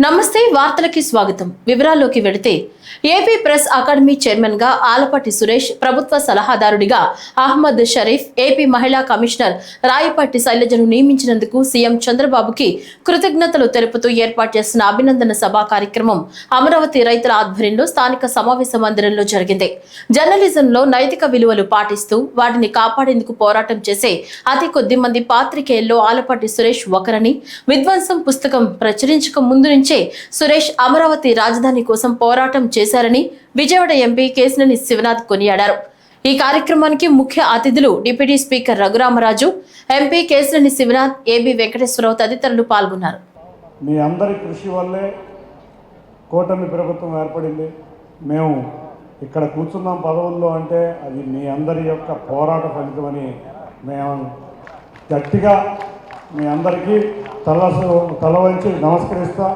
నమస్తే వార్తలకి స్వాగతం. వివరాల్లోకి వెడితే ఏపీ ప్రెస్ అకాడమీ చైర్మన్గా ఆలపాటి సురేష్ ప్రభుత్వ సలహాదారుడిగా అహ్మద్ షరీఫ్ ఏపీ మహిళా కమిషనర్ రాయపాటి శైలజను నియమించినందుకు సీఎం చంద్రబాబుకి కృతజ్ఞతలు తెలుపుతూ ఏర్పాటు చేసిన అభినందన సభ కార్యక్రమం అమరావతి రైతుల ఆధ్వర్యంలో స్థానిక సమావేశ మందిరంలో జరిగింది. జర్నలిజంలో నైతిక విలువలు పాటిస్తూ వాటిని కాపాడేందుకు పోరాటం చేసే అతి కొద్ది మంది పాత్రికేయుల్లో ఆలపాటి సురేష్ ఒకరని విధ్వంసం పుస్తకం ప్రచురించక ముందు నుంచే సురేష్ అమరావతి రాజధాని కోసం పోరాటం చేశారని విజయవాడ ఎంపీ కేసినేని శివనాథ్ కొనియాడారు. ఈ కార్యక్రమానికి ముఖ్య అతిథులు deputy speaker Raghuramaraju MP Kesineni Sivanath AB Venkateswararao తదితరులు పాల్గొన్నారు. మీ అందరి కృషి వల్లే కూటమి ప్రభుత్వం ఏర్పడింది. మేము ఇక్కడ కూర్చున్నాం పదవుల్లో అంటే అది మీ అందరి యొక్క పోరాట ఫలితమని మేము గట్టిగా మీ అందరికీ తల తల వంచి నమస్కరిస్తా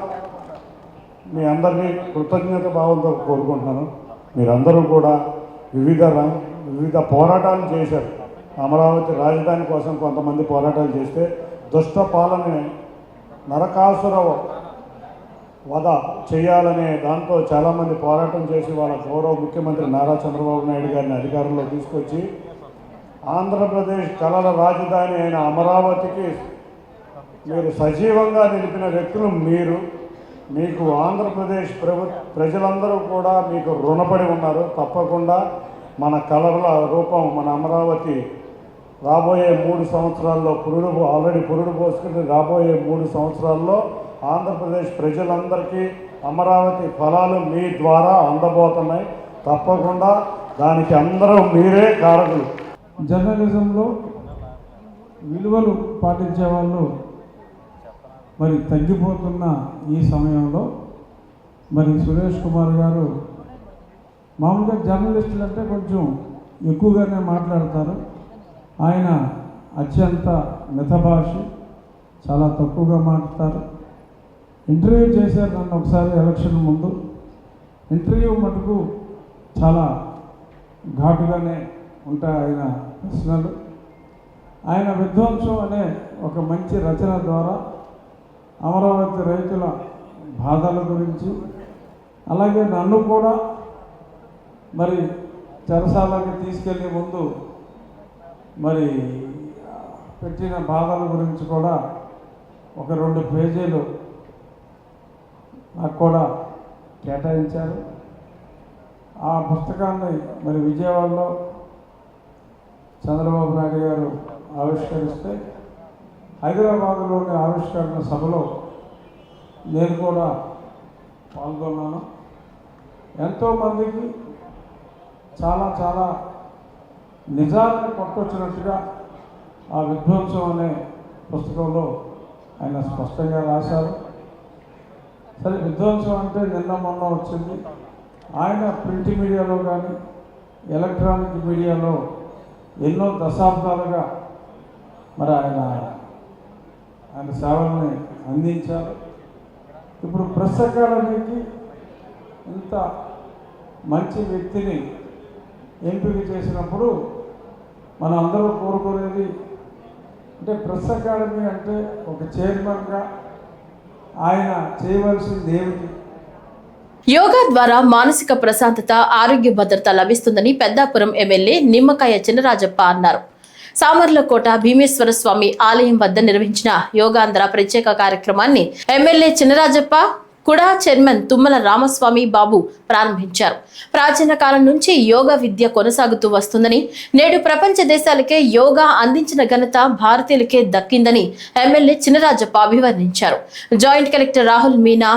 మీ అందరినీ కృతజ్ఞత భావంతో కోరుకుంటున్నాను. మీరందరూ కూడా వివిధ రం- వివిధ పోరాటాలు చేశారు. అమరావతి రాజధాని కోసం కొంతమంది పోరాటాలు చేస్తే దుష్ట పాలన నరకాసుర వధ చేయాలనే దాంతో చాలామంది పోరాటం చేసి వాళ్ళ గౌరవ ముఖ్యమంత్రి నారా చంద్రబాబు నాయుడు గారిని అధికారంలో తీసుకొచ్చి ఆంధ్రప్రదేశ్ కళల రాజధాని అయిన అమరావతికి మీరు సజీవంగా నిలిపిన వ్యక్తులు మీరు. మీకు ఆంధ్రప్రదేశ్ ప్రభు ప్రజలందరూ కూడా మీకు రుణపడి ఉన్నారు. తప్పకుండా మన కళల రూపం మన అమరావతి రాబోయే మూడు సంవత్సరాల్లో పురుడు ఆల్రెడీ పురుడు పోసుకుని రాబోయే మూడు సంవత్సరాల్లో ఆంధ్రప్రదేశ్ ప్రజలందరికీ అమరావతి ఫలాలు మీ ద్వారా అందబోతున్నాయి. తప్పకుండా దానికి అందరూ మీరే కారకులు. జర్నలిజంలో విలువలు పాటించే వాళ్ళు మరి తగ్గిపోతున్న ఈ సమయంలో మరి సురేష్ కుమార్ గారు మామూలుగా జర్నలిస్టులు అంటే కొంచెం ఎక్కువగానే మాట్లాడతారు. ఆయన అత్యంత మితభాషి చాలా తక్కువగా మాట్లాడతారు. ఇంటర్వ్యూ చేశారు నన్ను ఒకసారి ఎలక్షన్ ముందు. ఇంటర్వ్యూ మటుకు చాలా ఘాటుగానే ఉంటాయి ఆయన ప్రశ్నలు. ఆయన విధ్వంసం అనే ఒక మంచి రచన ద్వారా అమరావతి రైతుల బాధల గురించి అలాగే నన్ను కూడా మరి చెరసాలకి తీసుకెళ్ళే ముందు మరి పెట్టిన బాధల గురించి కూడా ఒక రెండు పేజీలు నాకు కూడా కేటాయించారు. ఆ పుస్తకాన్ని మరి విజయవాడలో చంద్రబాబు నాయుడు గారు ఆవిష్కరిస్తే హైదరాబాద్లోని ఆవిష్కరణ సభలో నేను కూడా పాల్గొన్నాను. ఎంతోమందికి చాలా చాలా నిజాన్ని పట్టొచ్చినట్టుగా ఆ విధ్వంసం అనే పుస్తకంలో ఆయన స్పష్టంగా రాశారు. సరే విధ్వంసం అంటే నిన్న మొన్న వచ్చింది. ఆయన ప్రింట్ మీడియాలో కానీ ఎలక్ట్రానిక్ మీడియాలో ఎన్నో దశాబ్దాలుగా మరి ఆయన ఆయన సేవల్ని అందించారు. ఇప్పుడు ప్రెస్ అకాడమీకి ఇంత మంచి వ్యక్తిని ఎంపిక చేసినప్పుడు మనం అందరూ కోరుకునేది అంటే ప్రెస్ అకాడమీ అంటే ఒక చైర్మన్గా ఆయన చేయవలసింది ఏమిటి యోగా ద్వారా మానసిక ప్రశాంతత ఆరోగ్య భద్రత లభిస్తుందని పెద్దాపురం ఎమ్మెల్యే నిమ్మకాయ చినరాజప్ప అన్నారు. సామర్లకోట భీమేశ్వర స్వామి ఆలయం వద్ద నిర్వహించిన యోగాంధ్ర ప్రత్యేక కార్యక్రమాన్ని ఎమ్మెల్యే చినరాజప్ప కుడా చైర్మన్ తుమ్మల రామస్వామి బాబు ప్రారంభించారు. ప్రాచీన కాలం నుంచి యోగా విద్య కొనసాగుతూ వస్తుందని నేడు ప్రపంచ దేశాలకే యోగా అందించిన ఘనత భారతీయులకే దక్కిందని ఎమ్మెల్యే చినరాజప్ప అభివర్ణించారు. జాయింట్ కలెక్టర్ రాహుల్ మీనా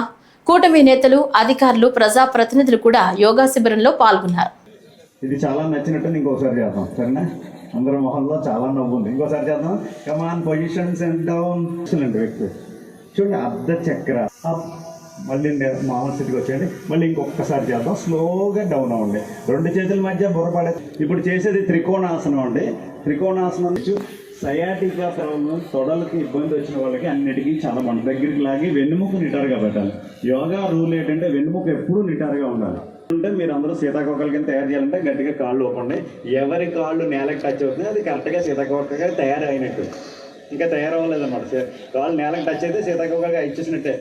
కూటమి నేతలు అధికారులు ప్రజా ప్రతినిధులు కూడా యోగా శిబిరంలో పాల్గొన్నారు. ఇది చాలా నచ్చినట్టు ఇంకోసారి చేద్దాం సరేనా? అందరి మొహంలో చాలా నవ్వు ఉంది. ఇంకోసారి చేద్దాం. Come on positions and down excellent వ్యక్తి చూడండి అర్ధ చక్ర. అప్. మళ్ళీ మామూలు స్థితికి వచ్చేయండి. మళ్ళీ ఇంకొకసారి చేద్దాం. స్లోగా డౌన్ అవ్వండి. రెండు చేతుల మధ్య బుర్రపడే ఇప్పుడు చేసేది త్రికోణాసనం అండి. త్రికోణాసనం సయాటికా ప్రాబ్లం తొడలకి ఇబ్బంది వచ్చిన వాళ్ళకి అన్నిటికీ చాలా మన దగ్గరికి లాగి వెన్నుముక నిటారుగా పెట్టాలి. యోగా రూల్ ఏంటంటే వెన్నుముక ఎప్పుడూ నిటారుగా ఉండాలి. అంటే మీరు అందరూ సీతాకోకల కింద తయారు చేయాలంటే గట్టిగా కాళ్ళు ఊపండి. ఎవరి కాళ్ళు నేలకు టచ్ అవుతుంది అది కరెక్ట్గా సీతాకోకగా తయారైనట్టు. ఇంకా తయారవ్వలేదన్నమాట. కాళ్ళు నేలకు టచ్ అయితే సీతాకోకగా ఇచ్చేసినట్టే.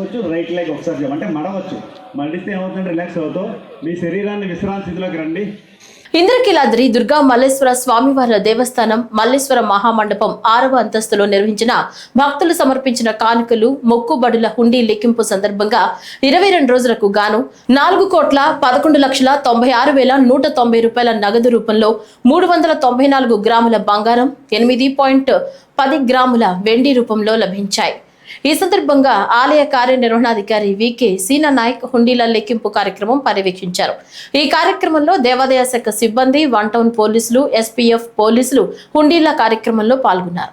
వచ్చు రైట్ లెగ్ ఒకసారి అంటే మడవచ్చు. మడిస్తే ఏమవుతుంది రిలాక్స్ అవుతావు. మీ శరీరాన్ని విశ్రాంతి స్థితిలోకి రండి. ఇంద్రకీలాద్రి దుర్గా మల్లేశ్వర స్వామివార్ల దేవస్థానం మల్లేశ్వర మహామండపం ఆరవ అంతస్తులో నిర్వహించిన భక్తులు సమర్పించిన కానుకలు మొక్కుబడుల హుండీ లెక్కింపు సందర్భంగా ఇరవై రెండు రోజులకు గాను నాలుగు కోట్ల పదకొండు లక్షల తొంభై ఆరు వేల నూట తొంభై రూపాయల నగదు రూపంలో మూడు వందల తొంభై నాలుగు గ్రాముల బంగారం ఎనిమిది పాయింట్ పది గ్రాముల వెండి రూపంలో లభించాయి. ఈ సందర్భంగా ఆలయ కార్యనిర్వహణాధికారి వికే సీనా నాయక్ హుండీల లెక్కింపు కార్యక్రమం పర్యవేక్షించారు. ఈ కార్యక్రమంలో దేవాదాయ శాఖ సిబ్బంది వన్ టౌన్ పోలీసులు ఎస్పీఎఫ్ పోలీసులు హుండీల కార్యక్రమంలో పాల్గొన్నారు.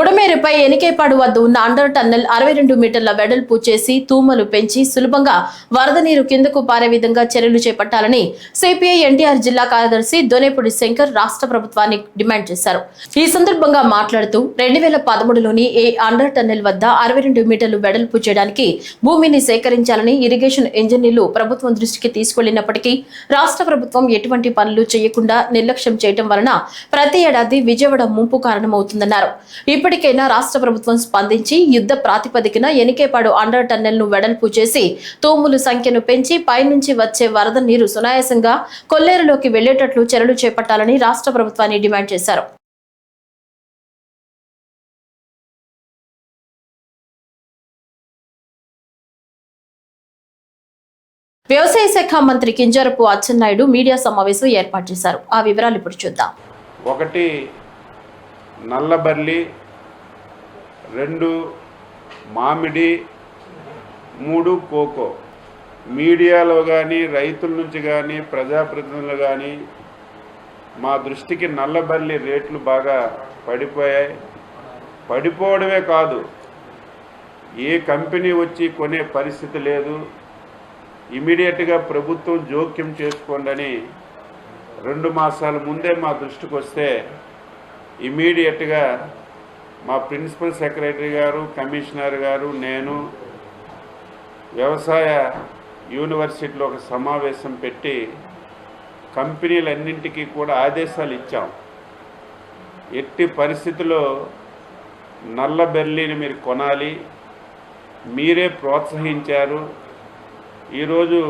ಬುಡಮೇಲು బుడమేరుపై ఎనికేపాడు వద్ద ఉన్న అండర్ టన్నెల్ అరవై రెండు మీటర్ల వెడల్పు చేసి తూమలు పెంచి సులభంగా వరద నీరు కిందకు పారే విధంగా చర్యలు చేపట్టాలని సిపిఐ ఎన్టీఆర్ జిల్లా కార్యదర్శి దొనేపూడి శంకర్ రాష్ట్ర ప్రభుత్వాన్ని డిమాండ్ చేశారు. ఈ సందర్భంగా మాట్లాడుతూ రెండు వేల పదమూడులోని ఏ అండర్ టన్నెల్ వద్ద అరవై రెండు మీటర్లు వెడల్పు చేయడానికి భూమిని సేకరించాలని ఇరిగేషన్ ఇంజనీర్లు ప్రభుత్వం దృష్టికి తీసుకెళ్ళినప్పటికీ రాష్ట్ర ప్రభుత్వం ఎటువంటి పనులు చేయకుండా నిర్లక్ష్యం చేయడం వలన ప్రతి ఏడాది విజయవాడ ముంపు కారణమవుతుందన్నారు. ఇప్పటికైనా రాష్ట్ర ప్రభుత్వం స్పందించి యుద్ధ ప్రాతిపదికన ఎనికేపాడు అండర్ టన్నెల్ను వెడల్పు చేసి తూములు సంఖ్యను పెంచి పైనుంచి వచ్చే వరద నీరు సునాయాసంగా కొల్లేరులోకి వెళ్ళేటట్లు చర్యలు చేపట్టాలని రాష్ట్ర ప్రభుత్వాన్ని డిమాండ్ చేశారు. వ్యవసాయ శాఖ మంత్రి కింజరపు అచ్చెన్నాయుడు మీడియా సమావేశం ఏర్పాటు చేశారు. ఆ వివరాలు ఇప్పుడు చూద్దాం. ఒకటి నల్లబర్లి రెండు మామిడి మూడు కోకో. మీడియాలో కానీ రైతుల నుంచి కానీ ప్రజాప్రతినిధులు కానీ మా దృష్టికి నల్లబల్లి రేట్లు బాగా పడిపోయాయి. పడిపోవడమే కాదు ఏ కంపెనీ వచ్చి కొనే పరిస్థితి లేదు. ఇమీడియట్గా ప్రభుత్వం జోక్యం చేసుకోండి రెండు మాసాల ముందే మా దృష్టికి వస్తే ఇమీడియట్గా మా ప్రిన్సిపల్ సెక్రటరీ గారు కమిషనర్ గారు నేను వ్యవసాయ యూనివర్సిటీలో ఒక సమావేశం పెట్టి కంపెనీలన్నింటికీ కూడా ఆదేశాలు ఇచ్చాం. ఎట్టి పరిస్థితుల్లో నల్ల బెర్లీని మీరు కొనాలి మీరే ప్రోత్సహించారు ఈరోజు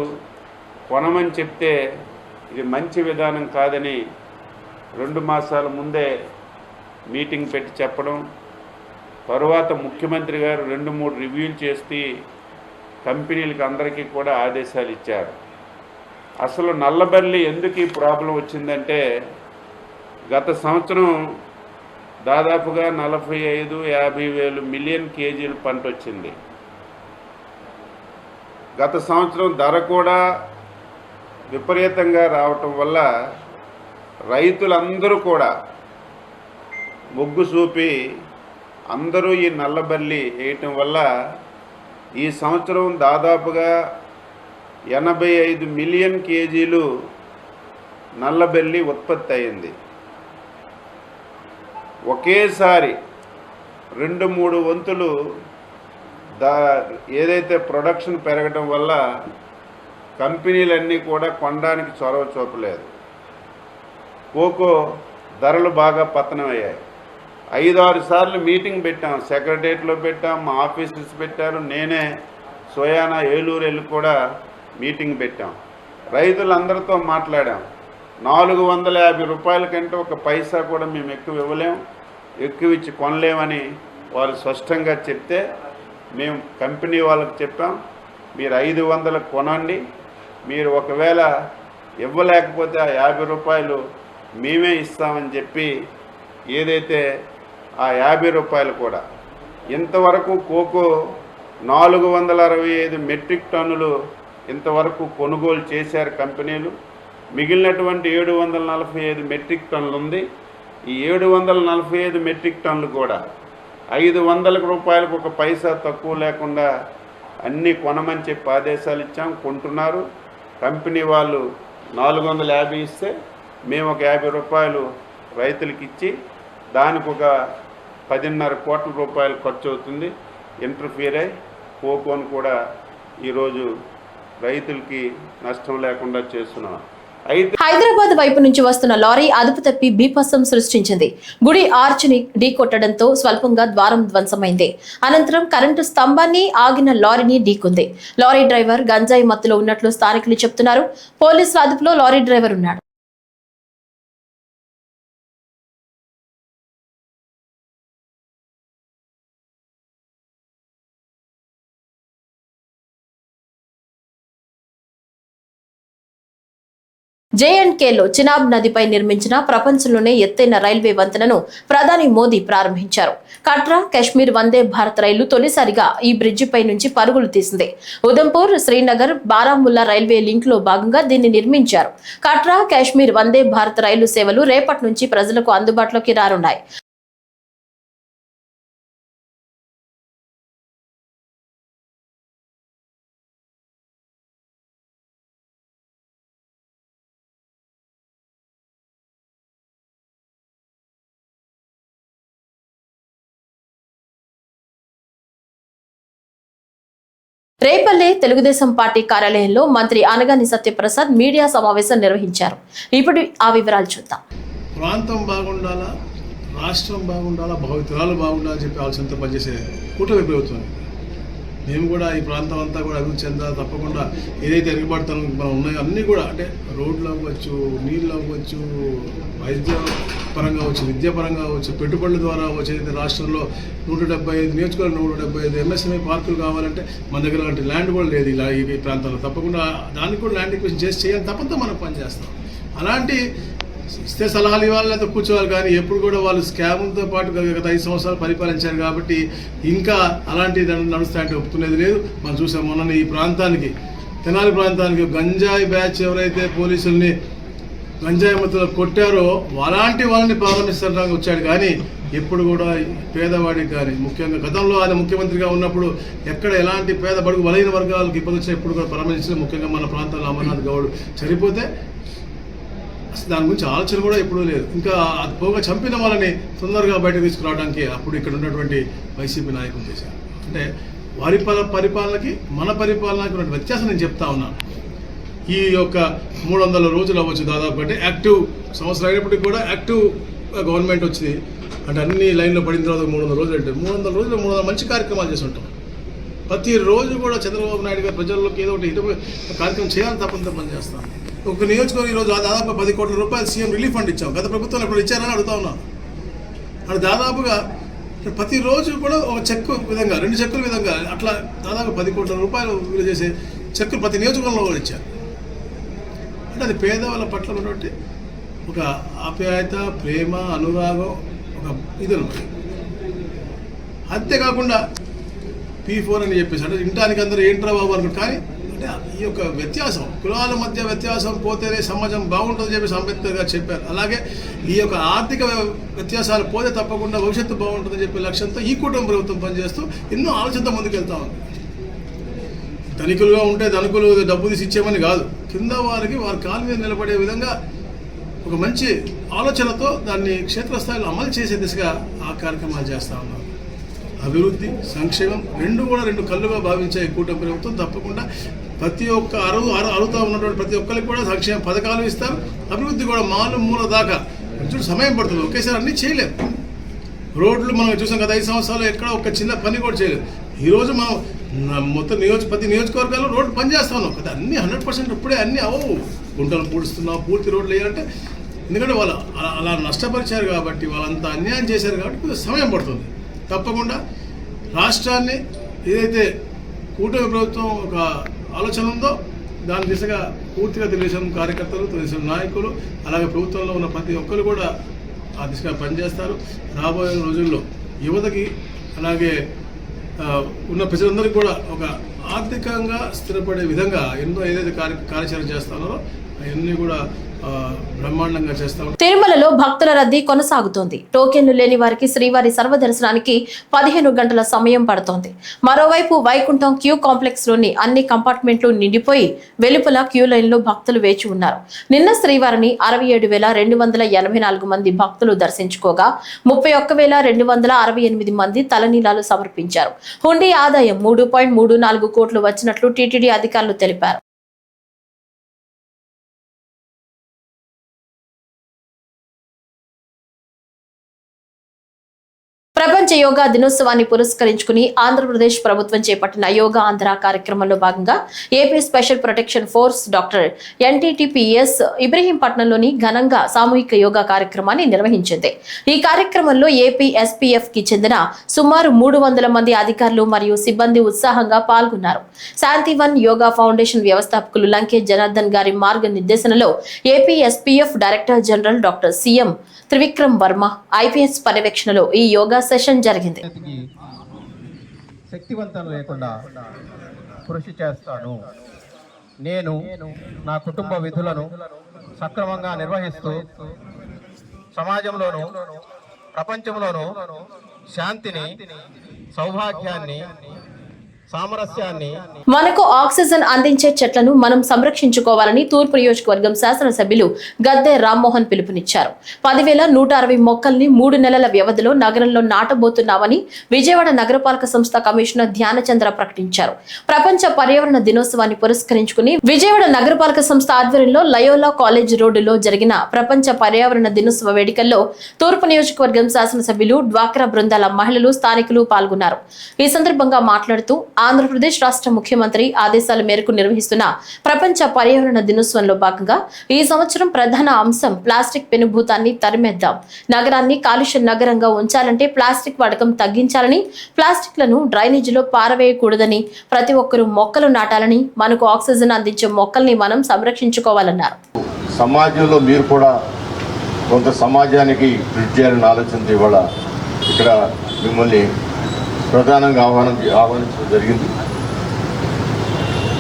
కొనమని చెప్తే ఇది మంచి విధానం కాదని రెండు మాసాల ముందే మీటింగ్ పెట్టి చెప్పడం తరువాత ముఖ్యమంత్రి గారు రెండు మూడు రివ్యూలు చేసి కంపెనీలకు అందరికీ కూడా ఆదేశాలు ఇచ్చారు. అసలు నల్లబల్లి ఎందుకు ఈ ప్రాబ్లం వచ్చిందంటే గత సంవత్సరం దాదాపుగా నలభై ఐదు యాభై వేలు మిలియన్ కేజీలు పంట వచ్చింది. గత సంవత్సరం ధర కూడా విపరీతంగా రావటం వల్ల రైతులందరూ కూడా మొగ్గు చూపి అందరూ ఈ నల్లబల్లి వేయటం వల్ల ఈ సంవత్సరం దాదాపుగా ఎనభై ఐదు మిలియన్ కేజీలు నల్లబెల్లి ఉత్పత్తి అయింది. ఒకేసారి రెండు మూడు వంతులు దా ఏదైతే ప్రొడక్షన్ పెరగడం వల్ల కంపెనీలన్నీ కూడా కొనడానికి చొరవ చూపలేదు. కోకో ధరలు బాగా పతనమయ్యాయి. ఐదు ఆరు సార్లు మీటింగ్ పెట్టాం. సెక్రటరియట్లో పెట్టాం మా ఆఫీసర్స్ పెట్టారు. నేనే సోయానా ఏలూరు వెళ్ళి కూడా మీటింగ్ పెట్టాం. రైతులందరితో మాట్లాడాం. నాలుగు వందల యాభై రూపాయల కంటే ఒక పైసా కూడా మేము ఎక్కువ ఇవ్వలేం. ఎక్కువ ఇచ్చి కొనలేమని వారు స్పష్టంగా చెప్తే మేము కంపెనీ వాళ్ళకి చెప్పాం. మీరు ఐదు వందలకు కొనండి. మీరు ఒకవేళ ఇవ్వలేకపోతే ఆ యాభై రూపాయలు మేమే ఇస్తామని చెప్పి ఏదైతే ఆ యాభై రూపాయలు కూడా. ఇంతవరకు కోకో నాలుగు వందల అరవై ఐదు మెట్రిక్ టన్నులు ఇంతవరకు కొనుగోలు చేశారు కంపెనీలు. మిగిలినటువంటి ఏడు వందల నలభై ఐదు మెట్రిక్ టన్నులు ఉంది. ఈ ఏడు వందల నలభై ఐదు మెట్రిక్ టన్నులు కూడా ఐదు వందల రూపాయలకు ఒక పైసా తక్కువ లేకుండా అన్నీ కొనమని చెప్పి ఆదేశాలు ఇచ్చాం కొంటున్నారు. కంపెనీ వాళ్ళు నాలుగు వందల యాభై ఇస్తే మేము ఒక యాభై రూపాయలు రైతులకి ఇచ్చి దానికి ఒక పదిన్నర కోట్ల రూపాయలు ఖర్చు అవుతుంది ఇంటర్ఫీర్ అయి పోకోని కూడా ఈరోజు రైతులకి నష్టం లేకుండా చేస్తున్నాం. హైదరాబాద్ వైపు నుంచి వస్తున్న లారీ అదుపు తప్పి బీభత్సం సృష్టించింది. గుడి ఆర్చ్ని ఢీకొట్టడంతో స్వల్పంగా ద్వారం ధ్వంసమైంది. అనంతరం కరెంటు స్తంభాన్ని ఆగిన లారీని ఢీకొంది. లారీ డ్రైవర్ గంజాయి మత్తులో ఉన్నట్లు స్థానికులు చెప్తున్నారు. పోలీసుల అదుపులో లారీ డ్రైవర్ ఉన్నాడు. జేఎండ్కేలో చినాబ్ నదిపై నిర్మించిన ప్రపంచంలోనే ఎత్తైన రైల్వే వంతెనను ప్రధాని మోదీ ప్రారంభించారు. కట్రా కాశ్మీర్ వందే భారత్ రైలు తొలిసారిగా ఈ బ్రిడ్జిపై నుంచి పరుగులు తీసింది. ఉదంపూర్ శ్రీనగర్ బారాముల్లా రైల్వే లింక్లో భాగంగా దీన్ని నిర్మించారు. కట్రా కాశ్మీర్ వందే భారత్ రైలు సేవలు రేపటి నుంచి ప్రజలకు అందుబాటులోకి రానున్నాయి. రేపల్లె తెలుగుదేశం పార్టీ కార్యాలయంలో మంత్రి అనగాని సత్యప్రసాద్ మీడియా సమావేశం నిర్వహించారు. ఇప్పుడు ఆ వివరాలు చూద్దాం. ప్రాంతం బాగుండాలా? రాష్ట్రం బాగుండాలా? భవితరాలు బాగుండాలని చెప్పి ఆలోచనతో పనిచేసే కూటమి ప్రభుత్వం. మేము కూడా ఈ ప్రాంతం అంతా కూడా అభివృద్ధి చెందాలి తప్పకుండా ఏదైతే ఎరగబడతాం మనం ఉన్నాయో అన్నీ కూడా అంటే రోడ్లు అవ్వచ్చు నీళ్ళు అవ్వచ్చు వైద్య పరంగా అవచ్చు విద్యాపరంగా అవచ్చు పెట్టుబడుల ద్వారా అవ్వచ్చు. ఏదైతే రాష్ట్రంలో నూట డెబ్బై ఐదు నియోజకవర్గం నూట డెబ్బై ఐదు ఎంఎస్ఎంఈ పార్కులు కావాలంటే మన దగ్గర అలాంటి ల్యాండ్ కూడా లేదు ఇలా ఈ ప్రాంతాల్లో. తప్పకుండా దానికి కూడా ల్యాండ్ ఎక్విజిషన్ చేసి చేయాలి తప్పంతా మనం పనిచేస్తాం. అలాంటి ఇస్తే సలహాలు ఇవ్వాలి లేదా కూర్చోవాలి కానీ ఎప్పుడు కూడా వాళ్ళు స్కామ్తో పాటు గత ఐదు సంవత్సరాలు పరిపాలించారు కాబట్టి ఇంకా అలాంటి నడుస్తాయంటే ఒప్పుకునేది లేదు. మనం చూసాం మొన్న ఈ ప్రాంతానికి తెనాలి ప్రాంతానికి గంజాయి బ్యాచ్ ఎవరైతే పోలీసుల్ని గంజాయి మత్తులో కొట్టారో అలాంటి వాళ్ళని ప్రారంభించడానికి వచ్చాడు. కానీ ఎప్పుడు కూడా పేదవాడికి కానీ ముఖ్యంగా గతంలో ఆయన ముఖ్యమంత్రిగా ఉన్నప్పుడు ఎక్కడ ఎలాంటి పేద బడుగు బలైన వర్గాలకు ఇబ్బంది వచ్చినా ఎప్పుడు కూడా పరామర్శించిన ముఖ్యంగా మన ప్రాంతంలో అమర్నాథ్ గౌడ్ చనిపోతే అసలు దాని గురించి ఆలోచన కూడా ఎప్పుడూ లేదు. ఇంకా అది పోగా చంపిన వాళ్ళని తొందరగా బయటకు తీసుకురావడానికి అప్పుడు ఇక్కడ ఉన్నటువంటి వైసీపీ నాయకులు చేశారు. అంటే వారి పరిపాలనకి మన పరిపాలనకి ఉన్న వ్యత్యాసం నేను చెప్తా ఉన్నాను ఈ యొక్క మూడు వందల రోజులు అవ్వచ్చు దాదాపు అంటే యాక్టివ్ సంవత్సరం అయినప్పటికీ కూడా యాక్టివ్ గవర్నమెంట్ వచ్చింది. అంటే అన్ని లైన్లో పడిన తర్వాత మూడు వందల రోజులు అంటే మూడు వందల రోజులు మూడు వందల మంచి కార్యక్రమాలు చేసి ఉంటాం. ప్రతిరోజు కూడా చంద్రబాబు నాయుడు గారు ప్రజల్లోకి ఏదో ఒకటి కార్యక్రమం చేయాలని తప్పని తప్పని చేస్తాను ఒక నియోజకవర్గం ఈరోజు దాదాపు పది కోట్ల రూపాయలు సీఎం రిలీఫ్ ఫండ్ ఇచ్చాం. గత ప్రభుత్వం ఇప్పుడు ఇచ్చారని అడుగుతా ఉన్నాను అది దాదాపుగా ప్రతిరోజు కూడా ఒక చెక్కు విధంగా రెండు చెక్కుల విధంగా అట్లా దాదాపు పది కోట్ల రూపాయలు విలువ చేసే చెక్కులు ప్రతి నియోజకవర్గంలో కూడా ఇచ్చారు. అంటే అది పేదవాళ్ళ పట్ల ఉన్నటువంటి ఒక ఆప్యాయత ప్రేమ అనురాగం ఒక ఇది అనమాట అంతేకాకుండా పీ ఫోర్ అని చెప్పేసి అంటే ఇంటానికి అందరూ ఏంట్రా బాబు అనుకుంటారు. కానీ అంటే ఈ యొక్క వ్యత్యాసం కులాల మధ్య వ్యత్యాసం పోతేనే సమాజం బాగుంటుందని చెప్పేసి అంబేద్కర్ గారు చెప్పారు. అలాగే ఈ యొక్క ఆర్థిక వ్యత్యాసాలు పోతే తప్పకుండా భవిష్యత్తు బాగుంటుందని చెప్పే లక్ష్యంతో ఈ కుటుంబ ప్రభుత్వం పనిచేస్తూ ఎన్నో ఆలోచనతో ముందుకెళ్తా ఉంది. ధనికులుగా ఉంటే ధనికులు డబ్బు తీసి ఇచ్చేమని కాదు. కింద వారికి వారి కాలు మీద నిలబడే విధంగా ఒక మంచి ఆలోచనతో దాన్ని క్షేత్రస్థాయిలో అమలు చేసే దిశగా ఆ కార్యక్రమాలు చేస్తూ ఉన్నారు అభివృద్ధి సంక్షేమం రెండు కూడా రెండు కళ్ళుగా భావించే కూటమి ప్రభుత్వం తప్పకుండా ప్రతి ఒక్క అరువు అరు ఉన్నటువంటి ప్రతి ఒక్కరికి కూడా సంక్షేమ పథకాలు ఇస్తారు. అభివృద్ధి కూడా మాలు మూల దాకా. చూడు సమయం పడుతుంది. ఒకేసారి అన్నీ చేయలేము రోడ్లు మనం చూసాం కదా ఐదు సంవత్సరాలు ఎక్కడ ఒక చిన్న పని కూడా చేయలేదు. ఈరోజు మనం మొత్తం నియోజక ప్రతి నియోజకవర్గాల్లో రోడ్లు పనిచేస్తా ఉన్నాం కదా అన్నీ హండ్రెడ్ పర్సెంట్ ఇప్పుడే అన్నీ అవవు గుంటలు పూడుస్తున్నాం పూర్తి రోడ్లు వేయాలంటే. ఎందుకంటే వాళ్ళు అలా అలా నష్టపరిచారు కాబట్టి వాళ్ళంతా అన్యాయం చేశారు కాబట్టి సమయం పడుతుంది. తప్పకుండా రాష్ట్రాన్ని ఏదైతే కూటమి ప్రభుత్వం ఒక ఆలోచన ఉందో దాని దిశగా పూర్తిగా తెలుగుదేశం కార్యకర్తలు తెలుగుదేశం నాయకులు అలాగే ప్రభుత్వంలో ఉన్న ప్రతి ఒక్కరు కూడా ఆ దిశగా పనిచేస్తారు. రాబోయే రోజుల్లో యువతకి అలాగే ఉన్న ప్రజలందరికీ కూడా ఒక ఆర్థికంగా స్థిరపడే విధంగా ఎన్నో ఏదైతే కార్య కార్యాచరణ చేస్తున్నారో అవన్నీ కూడా బ్రహ్మాండంగా చేస్తాం. తిరుమలలో భక్తుల రద్దీ కొనసాగుతోంది. టోకెన్లు లేని వారికి శ్రీవారి సర్వదర్శనానికి పదిహేను గంటల సమయం పడుతోంది. మరోవైపు వైకుంఠం క్యూ కాంప్లెక్స్లోని అన్ని కంపార్ట్మెంట్లు నిండిపోయి వెలుపల క్యూ లైన్లో భక్తులు వేచి ఉన్నారు. నిన్న శ్రీవారిని అరవై ఏడు వేల రెండు వందల ఎనభై నాలుగు మంది భక్తులు దర్శించుకోగా ముప్పై ఒక్క వేల రెండు వందల అరవై ఎనిమిది మంది తలనీలాలు సమర్పించారు. హుండీ ఆదాయం మూడు పాయింట్ మూడు నాలుగు కోట్లు వచ్చినట్లు టీటీడీ అధికారులు తెలిపారు. ప్రపంచ యోగా దినోత్సవాన్ని పురస్కరించుకుని ఆంధ్రప్రదేశ్ ప్రభుత్వం చేపట్టిన యోగా ఆంధ్ర కార్యక్రమంలో భాగంగా AP Special Protection Force doctor NTTPS ఇబ్రహీంపట్నంలోని ఘనంగా సామూహిక యోగా కార్యక్రమాన్ని నిర్వహించింది. ఈ కార్యక్రమంలో ఏపీ ఎస్పీఎఫ్కి చెందిన సుమారు మూడు వందల మంది అధికారులు మరియు సిబ్బంది ఉత్సాహంగా పాల్గొన్నారు. శాంతివన్ యోగా ఫౌండేషన్ వ్యవస్థాపకులు లంకే జనార్దన్ గారి మార్గనిర్దేశనలో AP SPF director general doctor CM Trivikram Varma IPS పర్యవేక్షణలో ఈ యోగా సెషన్ జరిగింది. శక్తివంతం లేకుండా కృషి చేస్తాను. నేను నా కుటుంబ విధులను సక్రమంగా నిర్వహిస్తూ సమాజంలోను ప్రపంచంలోను శాంతిని సౌభాగ్యాన్ని మనకు ఆక్సిజన్ అందించే చెట్లను మనం సంరక్షించుకోవాలని తూర్పు నియోజకవర్గం శాసనసభ్యులు గద్దె రామ్మోహన్ పిలుపునిచ్చారు. పదివేల నూట అరవై మొక్కల్ని మూడు నెలల వ్యవధిలో నగరంలో నాటబోతున్నామని విజయవాడ నగరపాలక సంస్థ కమిషనర్ ధ్యానచంద్ర ప్రకటించారు. ప్రపంచ పర్యావరణ దినోత్సవాన్ని పురస్కరించుకుని విజయవాడ నగరపాలక సంస్థ ఆధ్వర్యంలో లయోలా కాలేజ్ రోడ్డులో జరిగిన ప్రపంచ పర్యావరణ దినోత్సవ వేడుకల్లో తూర్పు నియోజకవర్గం శాసనసభ్యులు డ్వాక్రా బృందాల మహిళలు స్థానికులు పాల్గొన్నారు. ఈ సందర్భంగా మాట్లాడుతూ ఆంధ్రప్రదేశ్ రాష్ట్ర ముఖ్యమంత్రి ఆదేశాల మేరకు నిర్వహిస్తున్న ప్రపంచ పర్యావరణ దినోత్సవంలో భాగంగా ఈ సంవత్సరం ప్రధాన అంశం ప్లాస్టిక్ పెనుభూతాన్ని తరిమేద్దాం. నగరాన్ని కాలుష్య నగరంగా ఉంచాలంటే ప్లాస్టిక్ వాడకం తగ్గించాలని ప్లాస్టిక్లను డ్రైనేజీలో పారవేయకూడదని ప్రతి ఒక్కరూ మొక్కలు నాటాలని మనకు ఆక్సిజన్ అందించే మొక్కల్ని మనం సంరక్షించుకోవాలన్నారు. సమాజంలో మీరు కూడా కొంత సమాజానికి కృషి చేయాలని ఆలోచనతో ఇవాళ ఇక్కడ మిమ్మల్ని ప్రధానంగా ఆహ్వానం ఆహ్వానించడం జరిగింది.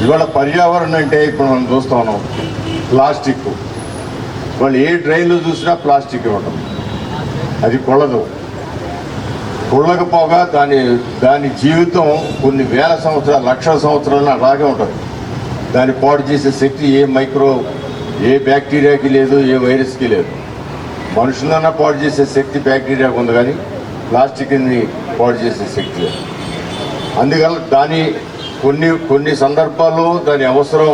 ఇవాళ పర్యావరణం అంటే ఇప్పుడు మనం చూస్తా ఉన్నాం ప్లాస్టిక్. వాళ్ళు ఏ డ్రైన్లో చూసినా ప్లాస్టిక్ ఇవ్వటం. అది కొల్లదు. కొల్లకపోగా దాని దాని జీవితం కొన్ని వేల సంవత్సరాలు లక్షల సంవత్సరాలు అలాగే ఉంటుంది. దాన్ని పాడు చేసే శక్తి ఏ మైక్రో ఏ బ్యాక్టీరియాకి లేదు ఏ వైరస్కి లేదు. మనుషులన్నా పాడు చేసే శక్తి బ్యాక్టీరియాకు ఉంది కానీ ప్లాస్టిక్ని పాడు చేసే శక్తి. అందువల్ల దాని కొన్ని కొన్ని సందర్భాల్లో దాని అవసరం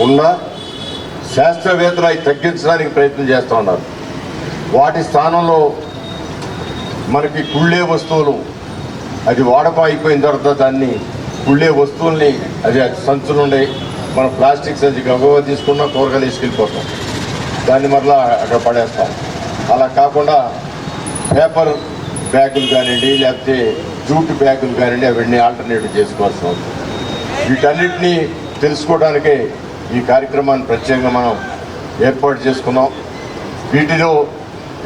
ఉన్నా శాస్త్రవేత్తలు అవి తగ్గించడానికి ప్రయత్నం చేస్తూ ఉన్నారు. వాటి స్థానంలో మనకి కుళ్ళే వస్తువులు అది వాడప అయిపోయిన తర్వాత దాన్ని కుళ్ళే వస్తువుల్ని అది సంచులు ఉన్నాయి మనం ప్లాస్టిక్ సంచి గబగబా తీసుకున్నా కూరగాయలు తీసుకెళ్ళిపోతాం దాన్ని మరలా అక్కడ పడేస్తాం. అలా కాకుండా పేపర్ బ్యాగులు కానివ్వండి లేకపోతే జూట్ బ్యాగులు కానివ్వండి అవన్నీ ఆల్టర్నేటివ్ చేసుకోవాల్సి ఉంటుంది వీటన్నిటినీ తెలుసుకోవడానికే ఈ కార్యక్రమాన్ని ప్రత్యేకంగా మనం ఏర్పాటు చేసుకున్నాం. వీటిలో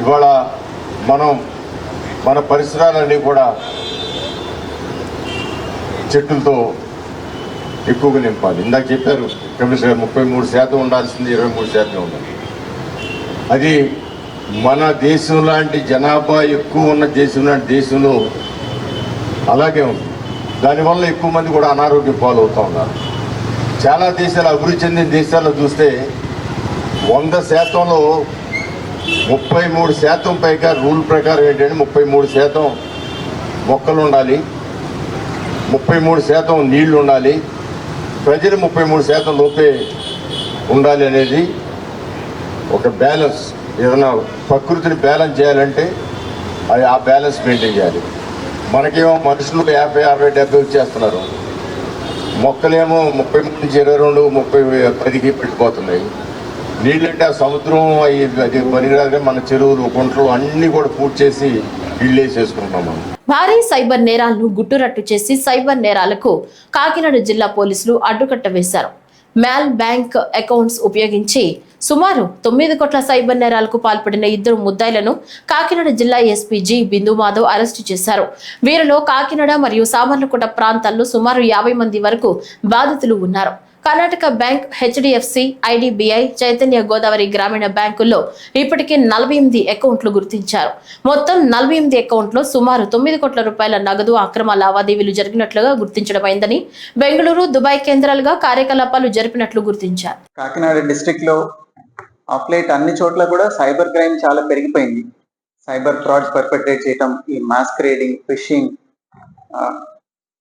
ఇవాళ మనం మన పరిసరాలన్నీ కూడా చెట్టులతో ఎక్కువగా నింపాలి. ఇందాక చెప్పారు కమిషనర్ ముప్పై మూడు శాతం ఉండాల్సింది ఇరవై మూడు శాతం ఉండాలి. అది మన దేశం లాంటి జనాభా ఎక్కువ ఉన్న దేశం లాంటి దేశంలో అలాగే ఉంది. దానివల్ల ఎక్కువ మంది కూడా అనారోగ్యం పాలవుతూ ఉన్నారు. చాలా దేశాలు అభివృద్ధి చెందిన దేశాల్లో చూస్తే వంద శాతంలో ముప్పై మూడు శాతం పైగా రూల్ ప్రకారం ఏంటంటే ముప్పై మూడు శాతం మొక్కలు ఉండాలి ముప్పై మూడు శాతం నీళ్ళు ఉండాలి ప్రజలు ముప్పై మూడు శాతం లోపే ఉండాలి అనేది ఒక బ్యాలెన్స్. ఏదైనా ప్రకృతిని బ్యాలెన్స్ చేయాలంటే అది ఆ బ్యాలెన్స్ మెయింటైన్ చేయాలి. మనకేమో మనుషులు యాభై అరవై డెబ్బై వచ్చేస్తున్నారు. మొక్కలేమో ముప్పై నుంచి ఇరవై రెండు ముప్పై పదికి పెట్టిపోతున్నాయి నీళ్ళంటే ఆ సముద్రం అవి అది పనికిరాదుగా మన చెరువులు గుంటలు అన్నీ కూడా పూర్తి చేసి ఇళ్ళే వేసేసుకుంటున్నాం మనం. భారీ సైబర్ నేరాలను గుట్టురట్టు చేసి సైబర్ నేరాలకు కాకినాడ జిల్లా పోలీసులు అడ్డుకట్ట వేశారు. మ్యాల్ బ్యాంక్ అకౌంట్స్ ఉపయోగించి సుమారు తొమ్మిది కోట్ల సైబర్ నేరాలకు పాల్పడిన ఇద్దరు ముద్దాయిలను కాకినాడ జిల్లా SP G Bindu Madhav arrest చేశారు. వీరిలో కాకినాడ మరియు సామర్లకోట ప్రాంతాల్లో సుమారు యాభై మంది వరకు బాధితులు ఉన్నారు. Karnataka bank HDFC IDBI Chaitanya Godavari Grameena బ్యాంకుల్లో ఇప్పటికే నలభై ఎనిమిది అకౌంట్లు గుర్తించారు. మొత్తం నలభై ఎనిమిది అకౌంట్లో సుమారు తొమ్మిది కోట్ల రూపాయల నగదు అక్రమ లావాదేవీలు జరిగినట్లుగా గుర్తించడమైందని బెంగళూరు దుబాయ్ కేంద్రాలుగా కార్యకలాపాలు జరిపినట్లు గుర్తించారు. కాకినాడ డిస్టిక్లో ఆఫ్లైట్ అన్ని చోట్ల కూడా సైబర్ క్రైమ్ చాలా పెరిగిపోయింది. సైబర్ ఫ్రాడ్స్ పర్పెట్రేట్ చేయటం ఈ మాస్క్రేడింగ్ ఫిషింగ్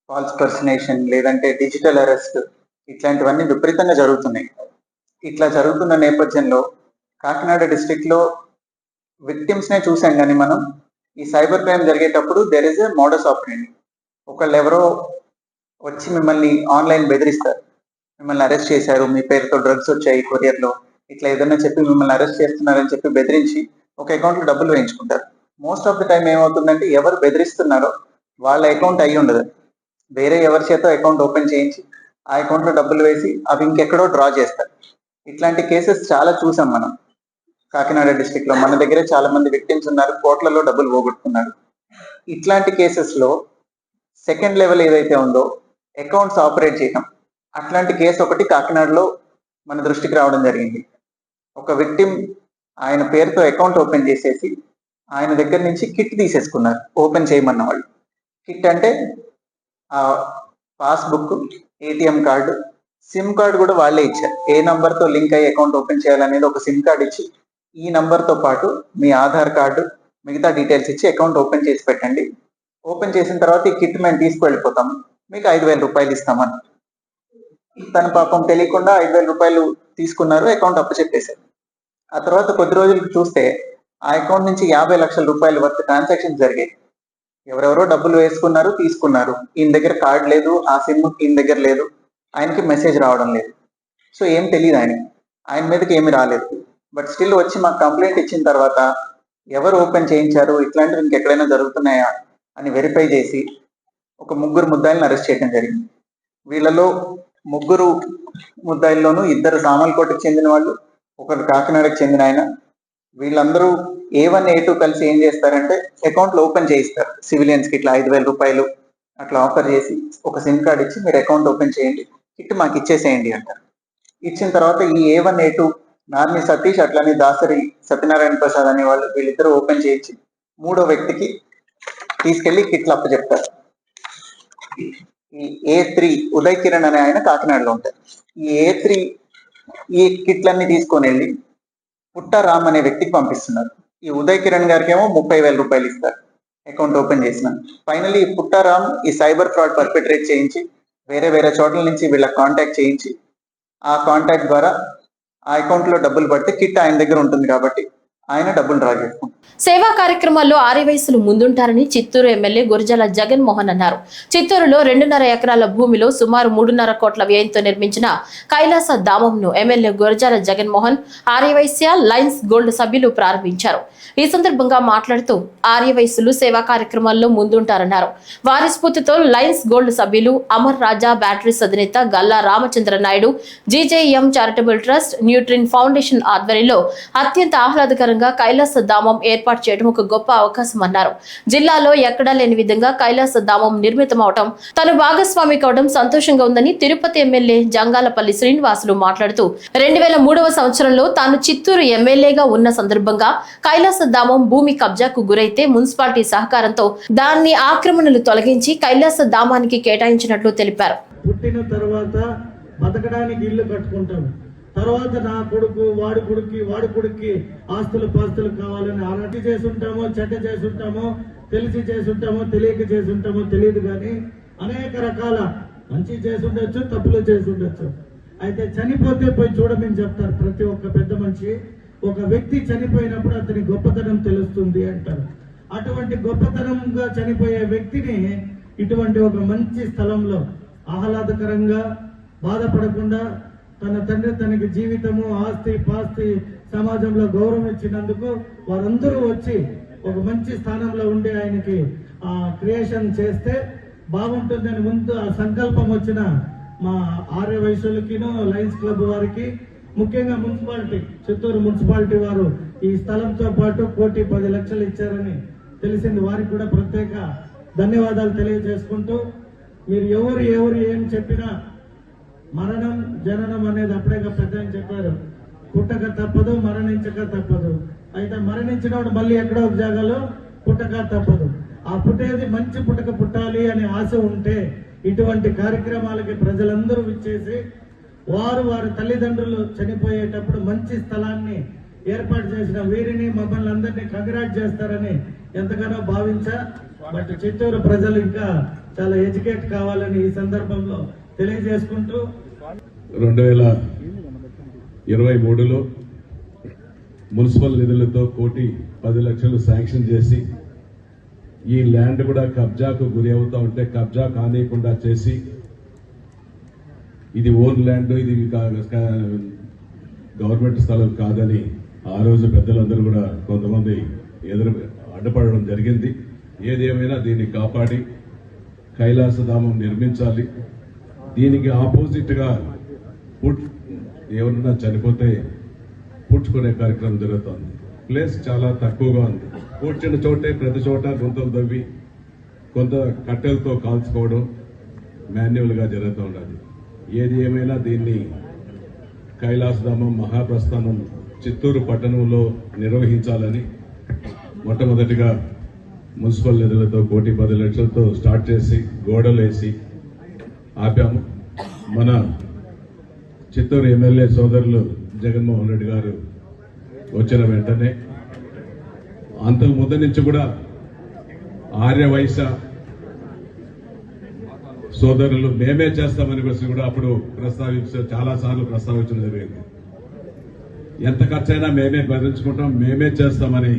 ఫాల్స్ పర్సనేషన్ లేదంటే డిజిటల్ అరెస్ట్ ఇట్లాంటివన్నీ విపరీతంగా జరుగుతున్నాయి. ఇట్లా జరుగుతున్న నేపథ్యంలో కాకినాడ డిస్ట్రిక్ట్లో విక్టిమ్స్ నే చూసాం కానీ మనం. ఈ సైబర్ క్రైమ్ జరిగేటప్పుడు there is a modus operandi ఒకళ్ళు ఎవరో వచ్చి మిమ్మల్ని ఆన్లైన్ బెదిరిస్తారు. మిమ్మల్ని అరెస్ట్ చేశారు మీ పేరుతో డ్రగ్స్ వచ్చాయి కొరియర్లో. ఇట్లా ఏదైనా చెప్పి మిమ్మల్ని అరెస్ట్ చేస్తున్నారని చెప్పి బెదిరించి ఒక అకౌంట్లో డబ్బులు వేయించుకుంటారు. మోస్ట్ ఆఫ్ ద టైం ఏమవుతుందంటే ఎవరు బెదిరిస్తున్నారో వాళ్ళ అకౌంట్ అయి ఉండదు వేరే ఎవరి చేత అకౌంట్ ఓపెన్ చేయించి ఆ అకౌంట్లో డబ్బులు వేసి అవి ఇంకెక్కడో డ్రా చేస్తారు. ఇట్లాంటి కేసెస్ చాలా చూసాం మనం. కాకినాడ డిస్ట్రిక్ట్లో మన దగ్గరే చాలా మంది విక్టిమ్స్ ఉన్నారు కోట్లలో డబ్బులు పోగొట్టుకున్నారు. ఇట్లాంటి కేసెస్లో సెకండ్ లెవెల్ ఏదైతే ఉందో అకౌంట్స్ ఆపరేట్ చేయటం. అట్లాంటి కేసు ఒకటి కాకినాడలో మన దృష్టికి రావడం జరిగింది. ఒక విక్టిమ్ ఆయన పేరుతో అకౌంట్ ఓపెన్ చేసేసి ఆయన దగ్గర నుంచి కిట్ తీసేసుకున్నారు. ఓపెన్ చేయమన్న వాళ్ళు కిట్ అంటే ఆ passbook ATM card SIM card కూడా వాళ్ళే ఇచ్చారు. ఏ నంబర్తో లింక్ అయ్యి అకౌంట్ ఓపెన్ చేయాలనేది ఒక సిమ్ కార్డు ఇచ్చి ఈ నంబర్తో పాటు మీ ఆధార్ కార్డు మిగతా డీటెయిల్స్ ఇచ్చి అకౌంట్ ఓపెన్ చేసి పెట్టండి. ఓపెన్ చేసిన తర్వాత ఈ కిట్ మేము తీసుకువెళ్ళిపోతాము. మీకు ఐదు వేల రూపాయలు ఇస్తామని. తన పాపం తెలియకుండా ఐదు వేల రూపాయలు తీసుకున్నారు అకౌంట్ అప్పచెప్పేశారు. ఆ తర్వాత కొద్ది రోజులకు చూస్తే ఆ అకౌంట్ నుంచి యాభై లక్షల రూపాయల వరకు ట్రాన్సాక్షన్ జరిగాయి. ఎవరెవరో డబ్బులు వేసుకున్నారు తీసుకున్నారు. ఈయన దగ్గర కార్డ్ లేదు ఆ సిమ్ ఈయన దగ్గర లేదు. ఆయనకి మెసేజ్ రావడం లేదు. సో ఏం తెలియదు ఆయన ఆయన మీదకి ఏమి రాలేదు. బట్ స్టిల్ వచ్చి మాకు కంప్లైంట్ ఇచ్చిన తర్వాత ఎవరు ఓపెన్ చేయించారు ఇట్లాంటివి ఇంకెక్కడైనా జరుగుతున్నాయా అని వెరిఫై చేసి ఒక ముగ్గురు ముద్దాయిలను అరెస్ట్ చేయడం జరిగింది. వీళ్ళలో ముగ్గురు ముద్దాయిల్లోనూ ఇద్దరు సామల్కోటకి చెందిన వాళ్ళు ఒకరు కాకినాడకు చెందిన ఆయన వీళ్ళందరూ ఏ వన్ ఏ టూ కలిసి ఏం చేస్తారంటే అకౌంట్లు ఓపెన్ చేయిస్తారు. సివిలియన్స్కి ఇట్లా ఐదు వేల రూపాయలు అట్లా ఆఫర్ చేసి ఒక సిమ్ కార్డ్ ఇచ్చి మీరు అకౌంట్ ఓపెన్ చేయండి. కిట్ మాకు ఇచ్చేసేయండి అంటారు. ఇచ్చిన తర్వాత ఈ A one A two Narni Satish అట్లనే దాసరి సత్యనారాయణ ప్రసాద్ అనే వాళ్ళు వీళ్ళిద్దరూ ఓపెన్ చేయించి మూడో వ్యక్తికి తీసుకెళ్ళి కిట్లు అప్పచెప్తారు. ఈ ఏ త్రీ ఉదయ్ కిరణ్ అనే ఆయన కాకినాడలో ఉంటారు. ఈ ఏ త్రీ ఈ కిట్లన్నీ తీసుకొని వెళ్ళి పుట్టారామ్ అనే వ్యక్తికి పంపిస్తున్నారు. ఈ ఉదయ్ కిరణ్ గారికి ఏమో ముప్పై వేల రూపాయలు ఇస్తారు. అకౌంట్ ఓపెన్ చేసిన. ఫైనలీ ఈ పుట్టారామ్ ఈ సైబర్ ఫ్రాడ్ పర్పెట్రేట్ చేయించి వేరే వేరే చోట్ల నుంచి వీళ్ళ కాంటాక్ట్ చేయించి ఆ కాంటాక్ట్ ద్వారా ఆ అకౌంట్లో డబ్బులు పడితే కిట్ ఆయన దగ్గర ఉంటుంది కాబట్టి ఆయన డబ్బులు డ్రా చేసుకుంటారు. సేవా కార్యక్రమాల్లో ఆర్యవయసులు ముందుంటారని చిత్తూరు ఎమ్మెల్యే గురజాల జగన్మోహన్ అన్నారు. చిత్తూరులో రెండున్నర ఎకరాల భూమిలో సుమారు మూడున్నర కోట్ల వ్యయంతో నిర్మించిన Kailasa ధామంను MLA Gurajala Jaganmohan Aryavysya Lions Gold సభ్యులు ప్రారంభించారు. ఈ సందర్భంగా మాట్లాడుతూ ఆర్యవయసులు సేవా కార్యక్రమాల్లో ముందుంటారన్నారు. వారి స్ఫూర్తితో లయన్స్ గోల్డ్ సభ్యులు అమర్ రాజా బ్యాటరీస్ అధినేత Galla Ramachandra Naidu GJM Charitable Trust Nutrine Foundation ఆధ్వర్యంలో అత్యంత ఆహ్లాదకరంగా కైలాస ధామం ఏర్పాటు చేయడం ఒక గొప్ప అవకాశం అన్నారు. జిల్లాలో ఎక్కడా లేని విధంగా కైలాస ధామం నిర్మితమవటం తను భాగస్వామి కావడం సంతోషంగా ఉందని తిరుపతి ఎమ్మెల్యే జంగాలపల్లి శ్రీనివాసులు మాట్లాడుతూ రెండు వేల మూడవ సంవత్సరంలో తాను చిత్తూరు ఎమ్మెల్యేగా ఉన్న సందర్భంగా కైలాస ధామం భూమి కబ్జాకు గురైతే మున్సిపాలిటీ సహకారంతో దాన్ని ఆక్రమణలు తొలగించి కైలాస ధామానికి కేటాయించినట్లు తెలిపారు. పుట్టిన తర్వాత బతకడానికి ఇల్లు కట్టుకుంటాం తర్వాత నా కొడుకు వాడి కొడుక్కి వాడి కొడుక్కి ఆస్తులు పాస్తులు కావాలని అరటి చేసుంటామో చెడ్డ చేసుంటామో తెలిసి చేసుంటామో తెలియక చేసుంటామో తెలియదు కానీ అనేక రకాల మంచి చేసుండొచ్చు తప్పులు చేసుండొచ్చు. అయితే చనిపోతే పోయి చూడమని చెప్తారు ప్రతి ఒక్క పెద్ద మనిషి. ఒక వ్యక్తి చనిపోయినప్పుడు అతని గొప్పతనం తెలుస్తుంది అంటారు. అటువంటి గొప్పతనంగా చనిపోయే వ్యక్తిని ఇటువంటి ఒక మంచి స్థలంలో ఆహ్లాదకరంగా బాధపడకుండా తన తండ్రి తనకి జీవితము ఆస్తి పాస్తి సమాజంలో గౌరవం ఇచ్చినందుకు వారందరూ వచ్చి ఒక మంచి స్థానంలో ఉండి ఆయనకి ఆ క్రియేషన్ చేస్తే బాగుంటుందని ముందు ఆ సంకల్పం వచ్చిన మా ఆర్య వయసులకిను లయన్స్ క్లబ్ వారికి ముఖ్యంగా మున్సిపాలిటీ చిత్తూరు మున్సిపాలిటీ వారు ఈ స్థలంతో పాటు కోటి పది లక్షలు ఇచ్చారని తెలిసింది. వారికి కూడా ప్రత్యేక ధన్యవాదాలు తెలియజేసుకుంటూ మీరు ఎవరు ఎవరు ఏం చెప్పినా మరణం జననం అనేది అప్పుడే పెద్ద అని చెప్పారు. పుట్టక తప్పదు మరణించక తప్పదు. అయితే మరణించినప్పుడు మళ్ళీ ఎక్కడో ఒక జాగాలో పుట్టక తప్పదు. ఆ పుట్టేది మంచి పుట్టక పుట్టాలి అనే ఆశ ఉంటే ఇటువంటి కార్యక్రమాలకి ప్రజలందరూ విచ్చేసి వారు వారి తల్లిదండ్రులు చనిపోయేటప్పుడు మంచి స్థలాన్ని ఏర్పాటు చేసిన వీరిని మమ్మల్ని అందరినీ కంగ్రాట్ చేస్తారని ఎంతగానో భావించా. బట్ చిత్తూరు ప్రజలు ఇంకా చాలా ఎడ్యుకేట్ కావాలని ఈ సందర్భంలో తెలియజేసుకుంటూ రెండు వేల ఇరవై మూడులో మున్సిపల్ నిధులతో కోటి పది లక్షలు శాంక్షన్ చేసి ఈ ల్యాండ్ కూడా కబ్జాకు గురి అవుతా ఉంటే కబ్జా కానియకుండా చేసి ఇది ఓన్ ల్యాండ్ ఇది కా- కా- గవర్నమెంట్ స్థలం కాదని ఆ రోజు పెద్దలందరూ కూడా కొంతమంది ఎదురు అడ్డపడడం జరిగింది. ఏదేమైనా దీన్ని కాపాడి కైలాసధామం నిర్మించాలి. దీనికి ఆపోజిట్గా పుట్ ఎవరన్నా చనిపోతే పూడ్చుకునే కార్యక్రమం జరుగుతోంది. ప్లేస్ చాలా తక్కువగా ఉంది. కూర్చున్న చోటే ప్రతి చోట గుంతలు తవ్వి కొంత కట్టెలతో కాల్చుకోవడం మాన్యువల్గా జరుగుతూ ఉండాలి. ఏది ఏమైనా దీన్ని కైలాసధామం మహాప్రస్థానం చిత్తూరు పట్టణంలో నిర్వహించాలని మొట్టమొదటిగా మున్సిపల్ నిధులతో కోటి పది లక్షలతో స్టార్ట్ చేసి గోడలు వేసి ఆపాము. మన చిత్తూరు ఎమ్మెల్యే సోదరులు జగన్మోహన్ రెడ్డి గారు వచ్చిన వెంటనే అంతకు ముందు నుంచి కూడా ఆర్య వైశ్య సోదరులు మేమే చేస్తామని వచ్చి కూడా అప్పుడు ప్రస్తావించ చాలా సార్లు ప్రస్తావించడం జరిగింది. ఎంత ఖర్చైనా మేమే భరించుకుంటాం మేమే చేస్తామని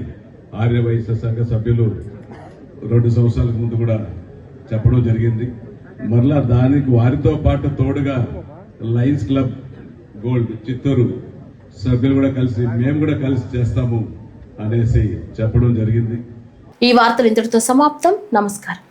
ఆర్య వైశ్య సంఘ సభ్యులు రెండు సంవత్సరాల ముందు కూడా చెప్పడం జరిగింది. మరలా దానికి వారితో పాటు తోడుగా లయన్స్ క్లబ్ గోల్డ్ చిత్తూరు సభ్యులు కూడా కలిసి మేము కూడా కలిసి చేస్తాము అనేసి చెప్పడం జరిగింది. ఈ వార్తలు ఇంతటితో సమాప్తం. నమస్కారం.